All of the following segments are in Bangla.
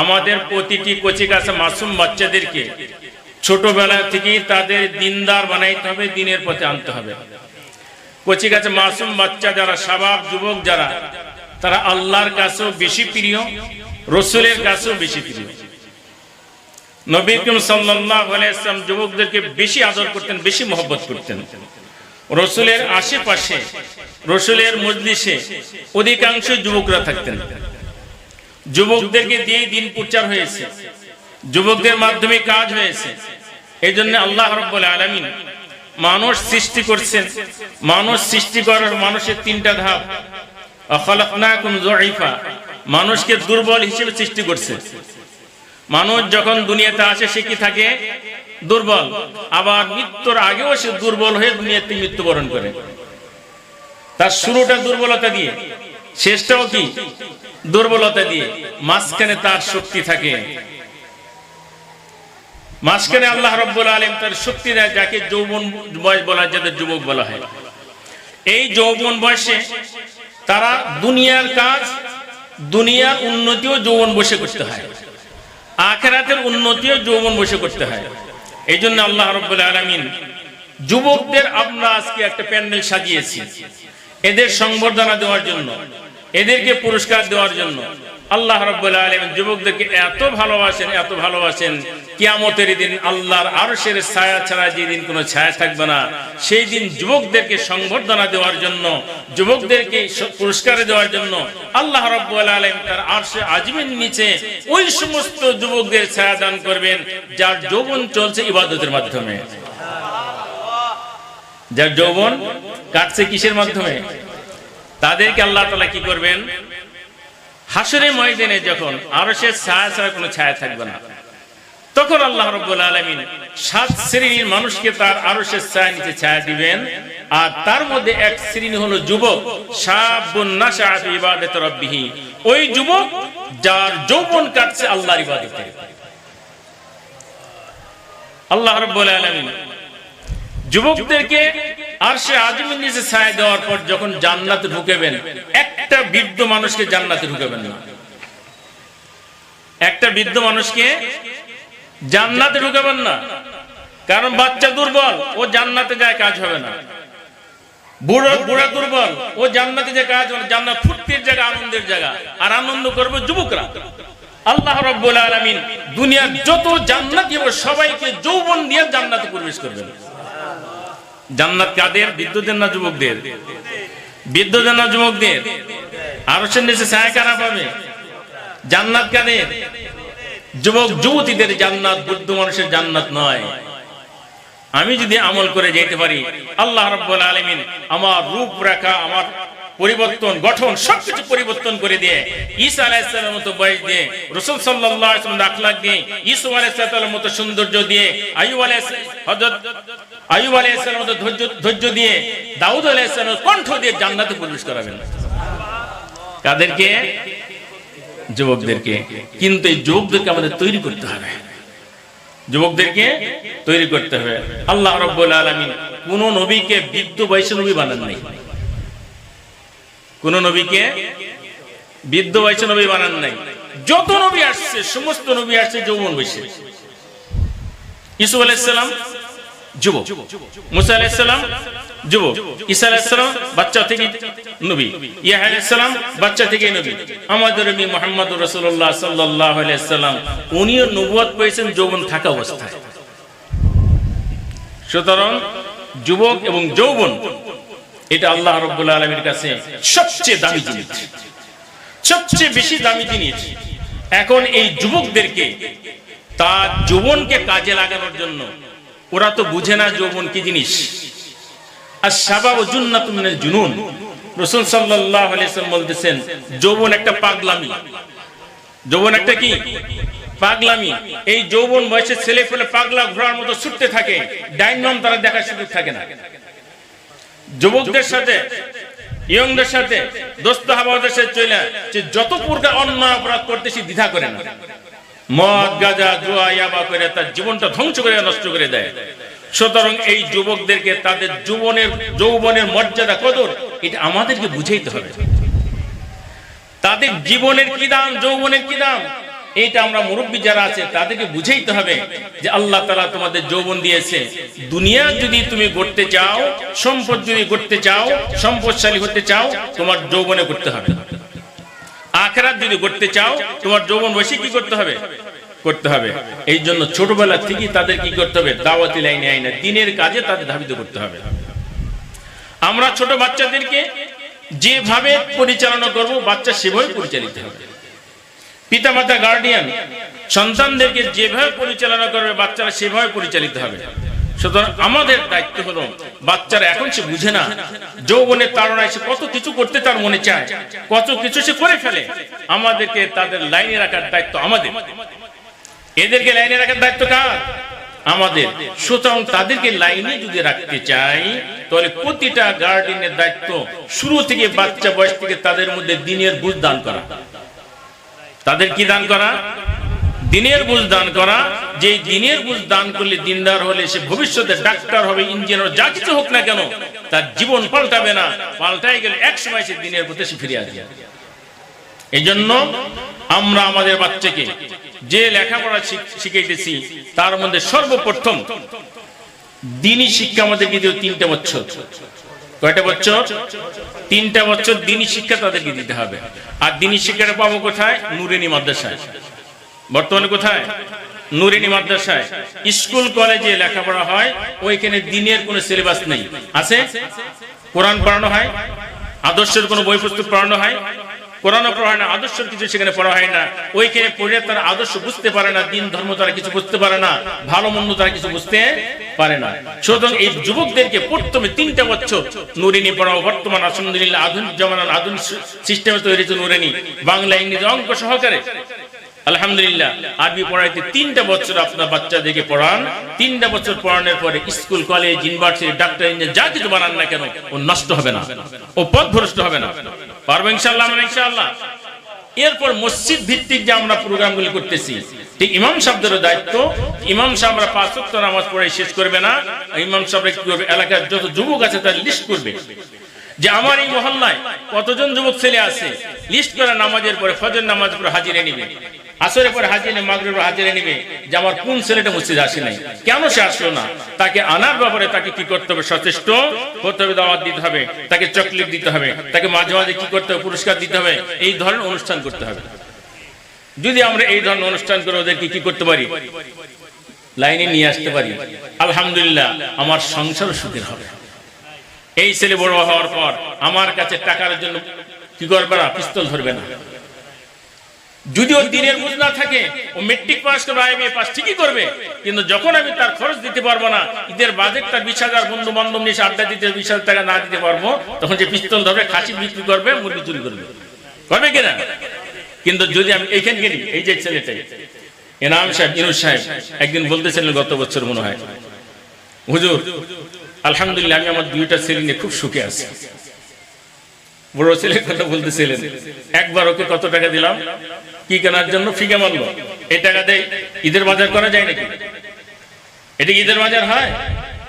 আমাদের প্রতিটি কচি কাছে মাসুম বাচ্চাদেরকে ছোটবেলা থেকেই তাদের দিনদার বানাইতে হবে, দিনের পথে আনতে হবে। কচি কাছে মাসুম বাচ্চা যারা স্বভাব যুবক যারা, তারা আল্লাহর কাছেও বেশি প্রিয়, রসুলের কাছেও বেশি প্রিয়। নবী সাল্লাম যুবকদেরকে বেশি আদর করতেন, বেশি মহব্বত করতেন। রসুলের আশেপাশে, রসুলের মজলিসে অধিকাংশ যুবকরা থাকতেন। যুবকদেরকে দিয়ে দিন প্রচার হয়েছে। যুবকদের মাধ্যমে কাজ হয়েছে। এই জন্য আল্লাহ রব্বুল আলমিন মানুষ সৃষ্টি করছেন। মানুষ সৃষ্টি করার মানুষের তিনটা ধাপ। মানুষকে দুর্বল হিসেবে সৃষ্টি করছে। মানুষ যখন দুনিয়াতে আসে, সে কি থাকে? দুর্বল। আবার মৃত্যুর আগেও সে দুর্বল হয়ে দুনিয়াতে মৃত্যুবরণ করে। তার শুরুটা দুর্বলতা দিয়ে। শেষটাও কি? দুর্বলতা দিয়ে, মাঝখানে তার শক্তি থাকে। মাঝখানে আল্লাহ রব্বুল আলম তার শক্তি দেয়, যাকে যৌবন বয়স বলা হয় যাদের যুবক বলা হয়। এই যৌবন বয়সে তারা দুনিয়ার কাজ, দুনিয়ার উন্নতিও যৌবন বসে করতে হয়। আখেরাতের উন্নতিও যৌবন বসে করতে হয়। এই জন্য আল্লাহ রব্বুল আলমিন যুবকদের আমরা আজকে একটা প্যান্ডেল সাজিয়েছি। এদের সংবর্ধনা দেওয়ার জন্য। এদেরকে পুরস্কার দেওয়ার জন্য। আল্লাহ রব্বুল আলম যুবকদেরকে এত ভালোবাসেন এত ভালোবাসেন। কিয়ামতের দিন আল্লাহর আরশের ছায়া ছাড়া যেদিন কোনো ছায়া থাকবে না। সেই দিন যুবকদেরকে সংবর্ধনা দেওয়ার জন্য, যুবকদেরকে পুরস্কার দেওয়ার জন্য আল্লাহ রব্বুল আলম তার আরশে আজমের নিচে ওই সমস্ত যুবকদের ছায়া দান করবেন, যার যৌবন চলছে ইবাদতের মাধ্যমে। যার যৌবন কাটছে কিসের মাধ্যমে? তাদেরকে আল্লাহ তালা কি করবেন? হাসরে ময়দানে যখন আরও সে ছায়া ছাড়া কোনো ছায়া থাকবে না, তখন আল্লাহ রব্বুল আলমিন সাত শ্রেণির মানুষকে তার আরও সে ছায়া নিচে ছায়া দিবেন, আর তার মধ্যে এক শ্রেণি হলো যুবক ওই যুবক যার যৌবন কাটছে আল্লাহর ইবাদতে। আল্লাহ রব্বুল আলমিন যুবকদেরকে আর সে আজমিন নিচে ছায়া দেওয়ার পর যখন জান্নাতে ঢুকেবেন, একটা বৃদ্ধ মানুষকে জান্নাতে ঢুকেবেন না। একটা বৃদ্ধ মানুষকে জান্নাতে ঢুকাবেন না। কারণ বাচ্চা দুর্বল, ও জান্নাতে যায় কাজ হবে না। বুড়ো, বুড়া দুর্বল, ও জান্নাতে যে কাজ হবে জান্নাত ফুর্তির জায়গা, আনন্দের জায়গা। আর আনন্দ করবে যুবকরা। আল্লাহ রব্বুল আলামিন দুনিয়ার যত জান্নাতি সবাইকে যৌবন দিয়ে জান্নাতে প্রবেশ করবেন। জান্নাত কাদের বিদ্যুতের না যুবকদের? বিদ্যুতের না যুবকদের? আরও সে নিচে ছায়া কারা পাবে? জান্নাত কাদের যুবক, যুবতীদের জান্নাত, বুদ্ধ মানুষের জান্নাত নয়। আমি যদি আমল করে যেতে পারি, আল্লাহ রব্বুল আলমিন আমার রূপ রেখা আমার পরিবর্তন, গঠন, সবকিছু পরিবর্তন করে দিয়ে ঈসা আলাইসালামের মতো বয়স দিয়ে, রসুল সাল্লাহ আখলাক দিয়ে ইসু আলাইসালামের মতো সৌন্দর্য দিয়ে আয়ু আলাই হজরত আয়ুব আলাইসালামের মতো ধৈর্য ধৈর্য দিয়ে, দাউদ আলাইসালামের কণ্ঠ দিয়ে জান্নাতে প্রবেশ করাবেন। কাদেরকে? যুবকদেরকে। কিন্তু এই যুবকদেরকে আমাদের তৈরি করতে হবে। যুবকদেরকে তৈরি করতে হবে। আল্লাহ রব্বুল আলমিন কোন নবীকে বৃদ্ধ বয়সে নবী বানান নাই। কোন নবীকে বৃদ্ধ বয়সে নবী বানান নাই। যত নবী আসছে, সমস্ত নবী আসছে, যৌবন বয়সে ইসু আলাইসালাম যুবক। মুসা আলাইসালাম যুবক। ঈসা আলাইসালাম বাচ্চা থেকে নবী। ইয়া আলাইসালাম বাচ্চা থেকে নবী। আমাদের নবী মোহাম্মদ রসুল্লাহ সাল্লাহ আলাইসাল্লাম উনিও নবুয়াত পেয়েছেন যৌবন থাকা অবস্থায়। সুতরাং যুবক এবং যৌবন এটা আল্লাহ রব্বুল আলমীর কাছে সবচেয়ে দামি জিনিস। সবচেয়ে বেশি দামি জিনিস। এখন এই যুবকদেরকে, তার যৌবনকে কাজে লাগানোর জন্য ওরা তো বুঝে না যৌবন কি জিনিস। আর সাবাব জুন্নাত মিনাল জুনুন। রাসূল ওয়াসাল্লাম বলতেছেন, যৌবন একটা পাগলামি। যৌবন একটা কি? পাগলামি। এই যৌবন বয়সে ছেলে ফেলে পাগলা ঘোড়ার মতো ছুটতে থাকে ডাইনম তারা দেখার সুযোগ থাকে না। যুবকদের সাথে, ইয়ংদের সাথে, দোস্ত হাবাদের সাথে চলে যে যত প্রকার অন্যায় অপরাধ করতেছি, দ্বিধা করে না। মদ, গাজা, জুয়া, ইয়াবা করে তার জীবনটা ধ্বংস করে, নষ্ট করে দেয়। সুতরাং এই যুবকদেরকে তাদের যৌবনের যৌবনের মর্যাদা কদর, এটা আমাদেরকে বুঝাইতে হবে। তাদের জীবনের কি দাম, যৌবনের কি দাম? এইটা আমরা মুরব্বী যারা আছে, তাদেরকে বুঝাইতে হবে যে আল্লাহ তালা তোমাদের যৌবন দিয়েছে। দুনিয়া যদি তুমি করতে চাও, সম্পদ যদি করতে চাও, সম্পদশালী হতে চাও, তোমার যৌবনে করতে হবে। আখরাত যদি করতে চাও, তোমার যৌবন বসে কি করতে হবে? করতে হবে। এই জন্য ছোটবেলা থেকেই তাদের কি করতে হবে? দাওয়াতি লাইনে আইনে, দিনের কাজে তাদের ধাবিত করতে হবে। আমরা ছোট বাচ্চাদেরকে যেভাবে পরিচালনা করব, বাচ্চা সেভাবে পরিচালিত হবে। পিতামাতা গার্ডিয়ান সন্তানদেরকে যেভাবে পরিচালনা করবে, বাচ্চারা সেভাবে পরিচালিত হবে। আমাদের দায়িত্ব হলো, বাচ্চারা এখন সে বুঝে না, যৌবনের সে কত কিছু করতে তার মনে চায়, কত কিছু সে করে ফেলে। আমাদেরকে তাদের লাইনে রাখার দায়িত্ব আমাদের। এদেরকে লাইনে রাখার দায়িত্ব কার? আমাদের। সুতরাং তাদেরকে লাইনে যদি রাখতে চাই, তাহলে প্রতিটা গার্ডিয়ানের দায়িত্ব শুরু থেকে বাচ্চা বয়স থেকে তাদের মধ্যে দিনের বুঝ দান করা। তাদের কি দান করা? দিনের বুঝ দান করা। যে দিনের বুঝ দান করলে দিনদার হলে সে ভবিষ্যতে ডাক্তার হবে, ইঞ্জিনিয়ার যা কিছু হোক না কেন, তার জীবন পাল্টাবে না। পাল্টাই গেলে এক সময় সে দিনের প্রতি সে ফিরে আসবে। এই জন্য আমরা আমাদের বাচ্চাকে যে লেখাপড়া শিখ- শিখাইতেছি, তার মধ্যে সর্বপ্রথম দিনই শিক্ষা আমাদেরকে দিও তিনটা বছর। কয়টা বছর? তিনটা বছর দিনী শিক্ষা তাদেরকে দিতে হবে। আর দিনী শিক্ষাটা পাবো কোথায়? নুরেনি মাদ্রাসায়। বর্তমানে কোথায়? নুরেনি মাদ্রাসায়। স্কুল, কলেজে লেখাপড়া হয়, ওইখানে দিনের কোনো সিলেবাস নেই। আছে? কোরআন পড়ানো হয়, আদর্শের কোনো বই পুস্তক পড়ানো হয় কোরআন পড়া হয় না আদর্শের কিছু সেখানে পড়া হয় না ওইখানে পড়ে তারা আদর্শ বুঝতে পারে না দিন ধর্ম তারা কিছু বুঝতে পারে না ভালো মন্দ তারা কিছু বুঝতে পারে না সুতরাং এই যুবকদেরকে প্রথমে তিনটা বছর নুরিনি পড়াও বর্তমান আলহামদুলিল্লাহ আধুনিক জমানার আধুনিক সিস্টেমে তৈরি হয়েছে নুরিনি বাংলা ইংরেজি অঙ্ক সহকারে আলহামদুলিল্লাহ, আরবি পড়াইতে তিনটা বছর আপনার বাচ্চাদেরকে পড়ান, তিনটা বছর পড়ানোর পরে school, college, university, doctor, engineer, যা কিছু বানান না কেন, ও নষ্ট হবে না, ও পথ ভ্রষ্ট হবে না। পারব ইনশাল্লাহ ইনশাল্লাহ এরপর মসজিদ ভিত্তিক যে আমরা প্রোগ্রামগুলি করতেছি, ঠিক ইমাম সাহেবদেরও দায়িত্ব, ইমাম সাহেবরা পাঁচ ওয়াক্ত নামাজ পড়ে শেষ করবে না, ইমাম সাহেবরা কি করবে এলাকার যত যুবক আছে তার লিস্ট করবে। যে আমার এই মহল্লায় কতজন যুবক ছেলে আছে লিস্ট করে নামাজের পরে ফজর নামাজ পরে হাজিরে নিবে। আসরের পরে হাজিরে মাগরিব হাজিরে নিবে যে আমার কোন ছেলেটা মসজিদে আসে নাই? কেন সে আসলো না? তাকে আনার ব্যাপারে তাকে কি করতে হবে? সচেষ্ট হতে হবে, দাওয়াত দিতে হবে, তাকে চকলেট দিতে হবে, তাকে মাঝে মাঝে কি করতে হবে? পুরস্কার দিতে হবে, এই ধরনের অনুষ্ঠান করতে হবে। যদি আমরা এই ধরনের অনুষ্ঠান করে ওদেরকে কি করতে পারি? লাইনে নিয়ে আসতে পারি। আলহামদুলিল্লাহ, আমার সংসার সুখের হবে। এই ছেলে বড় হওয়ার পর আমার কাছে টাকার জন্য কি করবে না? পিস্তল ধরবে না। যদি ওর দিনের বুঝ না থাকে, ও মেট্রিক পাস করবে আইএমএ পাস ঠিকই করবে, কিন্তু যখন আমি তার খরচ দিতে পারব না, ঈদের বাজেট তার বিশ হাজার বন্ধু বান্ধব নিয়ে আড্ডা দিতে, বিশ হাজার টাকা না দিতে পারব, তখন যে পিস্তল ধরবে, খাসি বিক্রি করবে, মুরগি চুরি করবে। করবে কিনা? কিন্তু যদি আমি এইখানে গেলি, এই যে ছেলেটাই এনাম সাহেব ইনুস সাহেব, একদিন বলতেছিলেন গত বছর মনে হয়, হুজুর, আলহামদুলিল্লাহ, আমি আমার দুইটা ছেলে নিয়ে খুব সুখে আছি। বড় ছেলের কথা বলতেছিলেন, একবার ওকে কত টাকা দিলাম? কি কেনার জন্য ফিকে মারলো এই টাকা দেয় ঈদের বাজার করা যায় নাকি? এটা ঈদের বাজার হয়?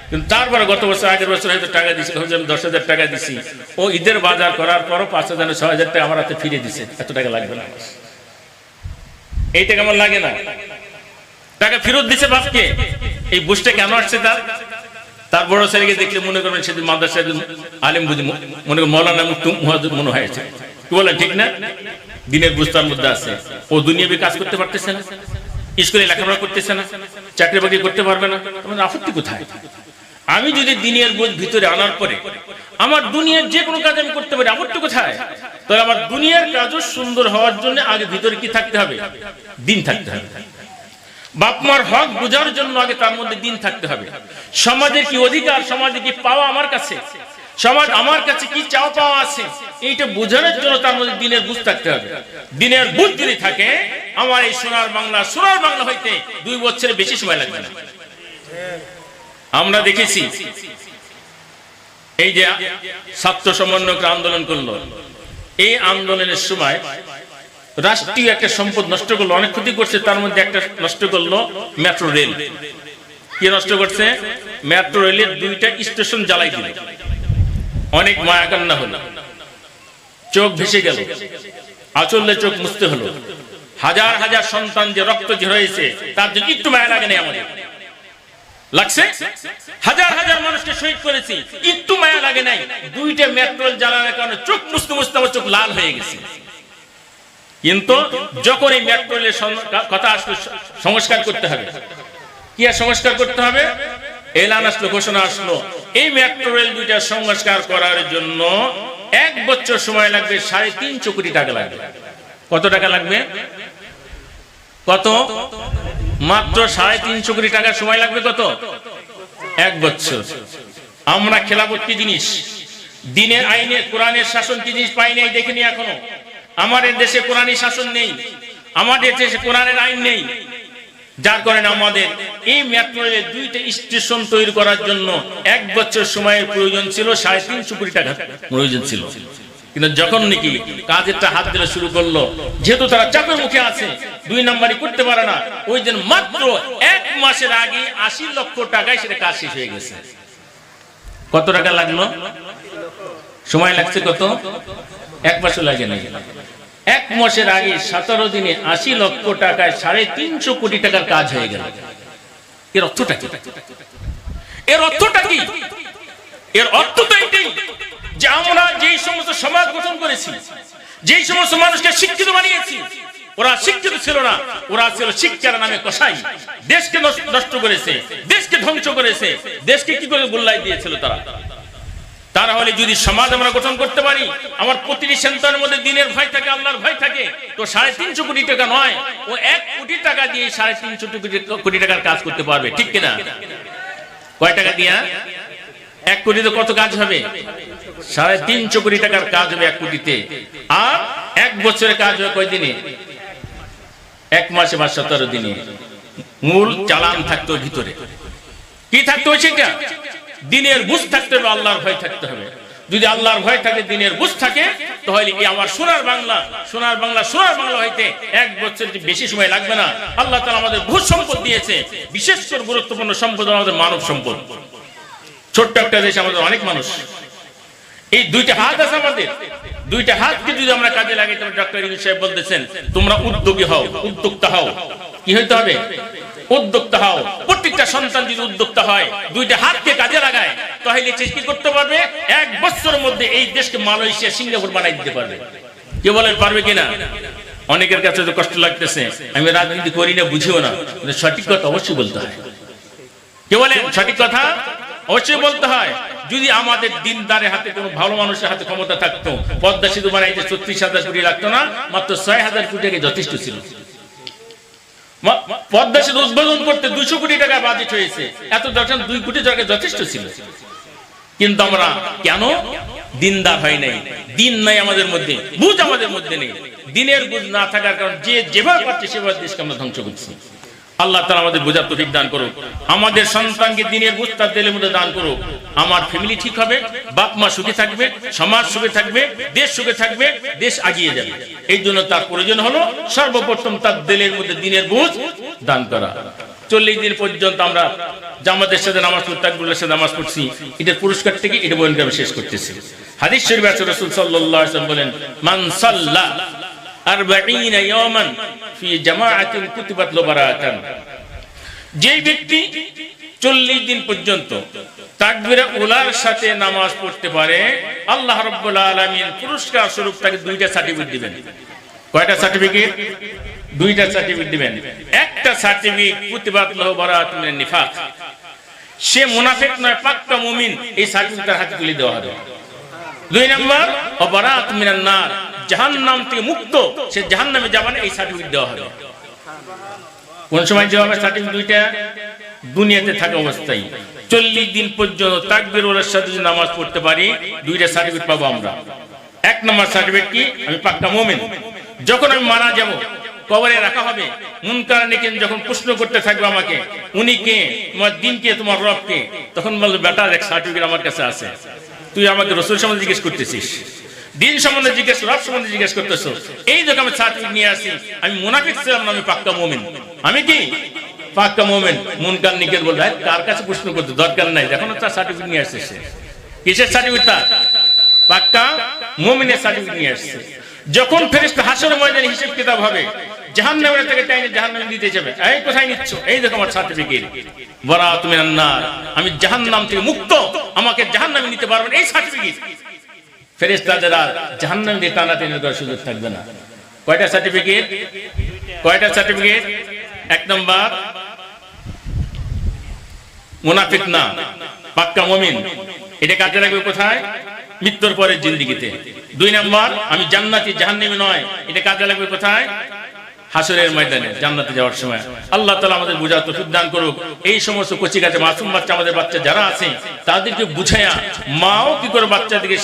কিন্তু তারপরে গত বছর, আগের বছর হয়তো টাকা হয়তো আমি দশ হাজার টাকা দিছি, ও ঈদের বাজার করার পরও পাঁচ হাজার ছ হাজার টাকা আমার হাতে ফিরে দিছে। এত টাকা লাগবে না। আমার। এই টাকা আমার লাগে না। টাকা ফেরত দিছে বাপকে। এই বুঝটা কেন আসছে তার? তার বড় ছেলেকে দেখলে মনে করবেন সেদিন মাদ্রাসায় আলিম বুঝি মনে করেন মৌলানা মুক্ত মনে হয়েছে। কি বলেন, ঠিক না? দিনের বুঝতার মধ্যে আছে। ও দুনিয়াবি কাজ করতে পারতেছে না। স্কুলে লেখাপড়া করতেছে না। চাকরি বাকরি করতে পারবে না। তোমাদের আপত্তি কোথায়? আমি যদি দিনের বোঝ ভিতরে আনার পরে আমার দুনিয়ার যে কোনো কাজ আমি করতে পারি, আপত্তি কোথায়? তাহলে আমার দুনিয়ার কাজও সুন্দর হওয়ার জন্য আগে ভিতরে কি থাকতে হবে? দিন থাকতে হবে। বাপ মার হক বোঝার জন্য আগে তার মধ্যে দিন থাকতে হবে। সমাজের কি অধিকার, সমাজে কি পাওয়া আমার কাছে? সমাজ আমার কাছে কি চাও পাওয়া আছে? এইটা বোঝানোর জন্য তার মধ্যে দিনের বুঝ থাকতে হবে। দিনের বুঝ যদি থাকে, আমার এই সোনার বাংলা সোনার বাংলা হইতে দুই বছরের বেশি সময় লাগবে না। আমরা দেখেছি, এই যে ছাত্র সমন্বয়করা আন্দোলন করল, এই আন্দোলনের সময় রাষ্ট্রীয় একটা সম্পদ নষ্ট করল, অনেক ক্ষতি করছে, তার মধ্যে একটা নষ্ট করল মেট্রো রেল কি নষ্ট করছে? মেট্রো রেলের দুইটা স্টেশন জ্বালাই দিল। অনেক মায়া কান্না হলো। চোখ ভেসে গেল। আচললে চোখ মুছতে হলো। হাজার হাজার সন্তান যে রক্ত যে হয়েছে তার জন্য একটু মায়া লাগে না আমাদের। লাগছে? হাজার হাজার মানুষকে শহীদ করেছি, একটু মায়া লাগে নাই। দুইটা মেট্রোল জ্বালানোর কারণে চোখ মুছতে মুছতে আমার চোখ লাল হয়ে গেছে। কিন্তু যখন এই মেট্রোলের সং- কথা আসলো, সংস্কার করতে হবে। কি আর সংস্কার করতে হবে? এলান আসলো, ঘোষণা আসলো। এই মেট্রো রেল দুইটা সংস্কার করার জন্য এক বছর সময় লাগবে, সাড়ে তিনশো কোটি টাকা লাগবে। কত টাকা লাগবে? কত? মাত্র সাড়ে তিনশো কোটি টাকা সময় লাগবে কত? এক বছর। আমরা খেলাফত কি জিনিস? দিনের আইনে, কোরআনের শাসন কি জিনিস পাই নাই দেখিনি এখনও? আমাদের দেশে কোরআনী শাসন নেই, আমাদের দেশে কোরআনের আইন নেই। যার কারণে আমাদের এই মেট্রো দুইটা স্টেশন তৈরি করার জন্য এক বছর সময়ের প্রয়োজন ছিল, সাড়ে তিনশো কোটি টাকা প্রয়োজন ছিল। কিন্তু যখন নাকি কাজেরটা হাত দিলে শুরু করল, যেহেতু তারা চাপের মুখে আছে, দুই নাম্বারই করতে পারে না, ওই দিন মাত্র এক মাসের আগে আশি লক্ষ টাকায় সেটা কাজ শেষ হয়ে গেছে। কত টাকা লাগল? সময় লাগছে কত? এক মাসও লাগে না এক মাসের আগে সতেরো দিনে আশি লক্ষ টাকায় সাড়ে তিনশো কোটি টাকার কাজ হয়ে গেল। এর অর্থটা কি? এর অর্থটা কি? এর অর্থ তো এটাই যে আমরা যেই সমস্ত সমাজ গঠন করেছি, যেই সমস্ত মানুষকে শিক্ষিত বানিয়েছি, ওরা শিক্ষিত ছিল না, ওরা ছিল শিক্ষার নামে কষাই দেশকে নষ্ট করেছে, দেশকে ধ্বংস করেছে, দেশকে কি করে গোল্লাই দিয়েছিল তারা? তারা হলে যদি সমাজ আমরা গঠন করতে পারি, আমার প্রতিটি সন্তানের মধ্যে দিনের ভয় থাকে, আল্লাহর ভয় থাকে, তো সাড়ে তিনশো কোটি টাকা নয়, ও এক কোটি টাকা দিয়ে সাড়ে তিনশো কোটি টাকার কাজ করতে পারবে, ঠিক কিনা? কয় টাকা দিয়া? এক কোটিতে কত কাজ হবে? সাড়ে তিনশো কোটি টাকার কাজ হবে এক কোটিতে। আর এক বছরের কাজ হবে কয় দিনে? এক মাসে বা সতেরো দিনে। মূল চালান থাকতো ভিতরে। কি থাকতো সেটা? দিনের বুঝ থাকতে হবে, আল্লাহর ভয় থাকতে হবে। যদি আল্লাহর ভয় থাকে, দিনের বুঝ থাকে, তাহলে কি আমার সোনার বাংলা সোনার বাংলা সোনার বাংলা হইতে এক বছর বেশি সময় লাগবে না। আল্লাহ তাআলা আমাদের ভূ সম্পদ দিয়েছে, বিশেষ করে গুরুত্বপূর্ণ সম্পদ আমাদের মানব সম্পদ। ছোট্ট একটা দেশ আমাদের অনেক মানুষ। এই দুইটা হাত আছে আমাদের। দুইটা হাতকে যদি আমরা কাজে লাগাই তবে ডক্টর সাহেব বলতেছেন, তোমরা উদ্যোগী হও, উদ্যোক্তা হও। কি হইতে হবে? উদ্যোক্তা হও। প্রত্যেকটা সন্তান যদি উদ্যোক্তা হয়, দুইটা হাতকে কাজে লাগায়, তাহলে কি করতে পারবে? এক বছরের মধ্যে এই দেশকে মালয়েশিয়া, সিঙ্গাপুর বানাই দিতে পারবে। কে বলেন, পারবে কিনা? অনেকের কাছে তো কষ্ট লাগতেছে। আমি রাজনীতি করি না, বুঝিও না। সঠিক কথা অবশ্যই বলতে হয়। কে বলেন, সঠিক কথা? অবশ্যই বলতে হয়। যদি আমাদের দিনদারের হাতে কোনো ভালো মানুষের হাতে ক্ষমতা থাকতো, পদ্মা সেতু বানাইতে ছত্রিশ হাজার কোটি লাগতো না, মাত্র ছয় হাজার কোটি যথেষ্ট ছিল। পদ্মা সেতু উদ্বোধন করতে দুশো কোটি টাকা বাজেট হয়েছে। এত দর্শন দুই কোটি টাকা যথেষ্ট ছিল। কিন্তু আমরা কেন? দিনদার হয় নাই। দিন নাই আমাদের মধ্যে, বুঝ আমাদের মধ্যে নেই। দিনের বুঝ না থাকার কারণ যে যেভাবে পাচ্ছে সেভাবে দেশকে আমরা ধ্বংস করছি। আল্লাহ তালা আমাদের বোঝার তফিক দান করুক। আমাদের সন্তানকে দিনের বুঝ তার দিলের মধ্যে দান করুক। আমার ফ্যামিলি ঠিক হবে, বাপ মা সুখে থাকবে, সমাজ সুখে থাকবে, দেশ সুখে থাকবে, দেশ আগিয়ে যাবে। এই জন্য তার প্রয়োজন হলো সর্বপ্রথম তার দিলের মধ্যে দিনের বুঝ দান করা। চল্লিশ দিন পর্যন্ত আমরা জামাতের সাথে নামাজ পড়ি তাকবুলের সাথে নামাজ পড়ছি। এটার পুরস্কার থেকে এটা বলেন আমি শেষ করতেছি। হাদিস শরীফ আছে রাসূল ওয়াসাল্লাম বলেন, মান 40 ইয়াওমান ফি জামাআতিন কুতিবাত যেই ব্যক্তি চল্লিশ দিন পর্যন্ত উলার সাথে নামাজ পড়তে পারে, আল্লাহ রাব্বুল আলামিন পুরস্কার স্বরূপ তাকে দুইটা সার্টিফিকেট দিবেন। কয়টা সার্টিফিকেট দুইটা সার্টিফিকেট দিবেন। একটা সার্টিফিকেট নিফাক। সে মুনাফিক নয়, পাক্কা মুমিন, এই সার্টিফিকেট হাতে তুলে দেওয়া হবে। দুই নম্বর অবরাত মিনান নার জাহান্নাম থেকে মুক্ত, সে জাহান্নামে যাবে না এই সার্টিফিকেট দেওয়া হবে। কোন সময় যে হবে? সার্টিফিকেট দুইটা, দুনিয়াতে থাকা অবস্থায়। চল্লিশ দিন পর্যন্ত তাকবির ওলার সাথে যদি নামাজ পড়তে পারি, দুইটা সার্টিফিকেট পাবো আমরা। এক নম্বর সার্টিফিকেট কি? আমি পাক্কা মোমেন। যখন আমি মারা যাব, কবরে রাখা হবে। মুনকার নেকেন যখন প্রশ্ন করতে থাকবে আমাকে, উনি কে? তোমার দিন কে? তোমার রব কে? তখন বলবে, বেটার এক সার্টিফিকেট আমার কাছে আছে। তুই আমাকে রসুল সম্বন্ধে জিজ্ঞেস করতেছিস। দিন সম্বন্ধে জিজ্ঞেস রব সম্বন্ধে জিজ্ঞেস করতেছো। এই যখন আমি সার্টিফিকেট নিয়ে আসি আমি মুনাফিক ছিলাম না আমি পাক্কা মোমেন। আমি কি? পাক্কা মোমেন। মুনকার নিকেল বলবে "আরে, কার কাছে প্রশ্ন করতে দরকার নাই। যখন তার সার্টিফিকেট নিয়ে আসছে সে। কিসের সার্টিফিকেট তার? পাক্কা মোমিনের সার্টিফিকেট নিয়ে আসছে। যখন ফেরেশতা হাসর ময়দানে হিসেব কিতাব হবে জাহান্নামের থেকে টাইনে জাহান্নামে দিতে যাবে। এই কোথায় নিচ্ছ? এই দেখো আমার সার্টিফিকেট বরা তুমি আমি জাহান্নাম থেকে মুক্ত। আমাকে জাহান্নামে নিতে পারবেন এই সার্টিফিকেট ফেরেশতাদের আর জাহান্নাম দিয়ে টানা টেনে দেওয়ার সুযোগ থাকবে না। কয়টা সার্টিফিকেট কয়টা সার্টিফিকেট এক নম্বর মুনাফিক না পাক্কা মমিন। এটা কাজে লাগবে কোথায়? মৃত্যুর পরের জিন্দিগিতে। দুই নম্বর আমি জান্নাতি জাহান্নামী নয়। এটা কাজে লাগবে কোথায়? হাসরের ময়দানে, জান্নাতে যাওয়ার সময়। আল্লাহ তালা আমাদের বোঝার তফিক দান করুক। এই সমস্ত কচি কাছে মাসুম বাচ্চা আমাদের বাচ্চা যারা আছে, তাদেরকে বুঝাইয়া মাও কি করে বাচ্চাদেরকে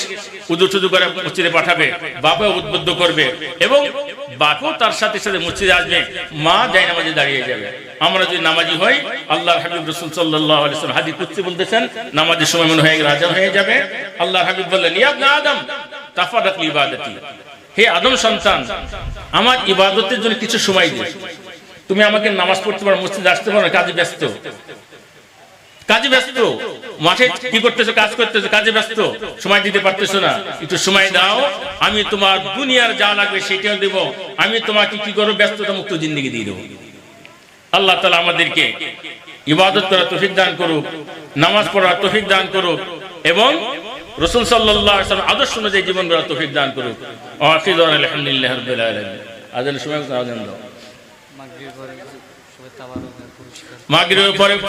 উদু টুদু করে মসজিদে পাঠাবে বাবাও উদ্বুদ্ধ করবে এবং বাপও তার সাথে সাথে মসজিদে আসবে, মা যাই নামাজে দাঁড়িয়ে যাবে। আমরা যদি নামাজি হই আল্লাহ হাবিব রসুল সাল্লাহ আলিয়াল্লাম হাদি কুচ্ছি বলতেছেন, নামাজের সময় মনে হয় রাজা হয়ে যাবে। আল্লাহ হাবিব বললেন ইয়াবনা আদম তাফারাক ইবাদতি। হে আদম সন্তান, আমার ইবাদতের জন্য কিছু সময় দে। তুমি আমাকে নামাজ পড়তে পারো, মসজিদে আসতে পারো কাজে ব্যস্ত। কাজে ব্যস্ত। মাঠে কি করতেছো, কাজ করতেছো, কাজে ব্যস্ত। সময় দিতে পারতেছো না। একটু সময় দাও, আমি তোমার দুনিয়ার যা লাগবে সেটাও দেব। আমি তোমাকে কি করব ব্যস্ততা মুক্ত জিন্দিগি দিয়ে দেবো। আল্লাহ তালা আমাদেরকে ইবাদত করার তফিক দান করুক, নামাজ পড়ার তফিক দান করুক এবং রসুল সাল্লাহ আদর্শ অনুযায়ী জীবন গড়ার তফিক দান করুক। আলহামদুলিল্লাহ রবিল আলমিন। আজানের সময় আজান দাও। মাগরিবের পরে